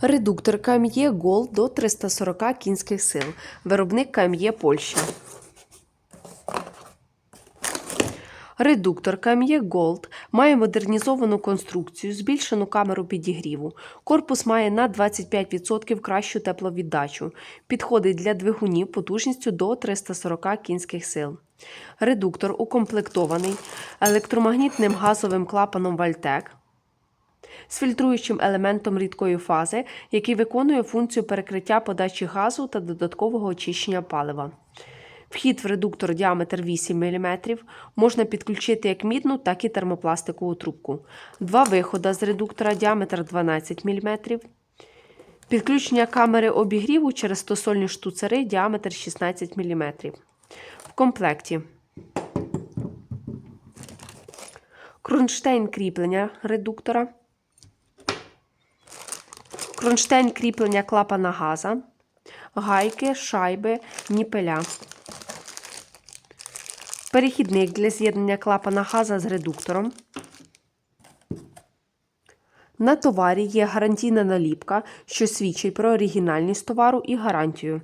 Редуктор КМЄ Gold до 340 кінських сил. Виробник КМЄ Польща. Редуктор КМЄ Gold має модернізовану конструкцію, збільшену камеру підігріву. Корпус має на 25% кращу тепловіддачу. Підходить для двигунів потужністю до 340 кінських сил. Редуктор укомплектований електромагнітним газовим клапаном Вальтек з фільтруючим елементом рідкої фази, який виконує функцію перекриття подачі газу та додаткового очищення палива. Вхід в редуктор діаметр 8 мм можна підключити як мідну, так і термопластикову трубку. Два виходи з редуктора діаметр 12 мм. Підключення камери обігріву через стосольні штуцери діаметр 16 мм. В комплекті кронштейн кріплення редуктора, кронштейн кріплення клапана газа, гайки, шайби, ніпеля. Перехідник для з'єднання клапана газа з редуктором. На товарі є гарантійна наліпка, що свідчить про оригінальність товару і гарантію.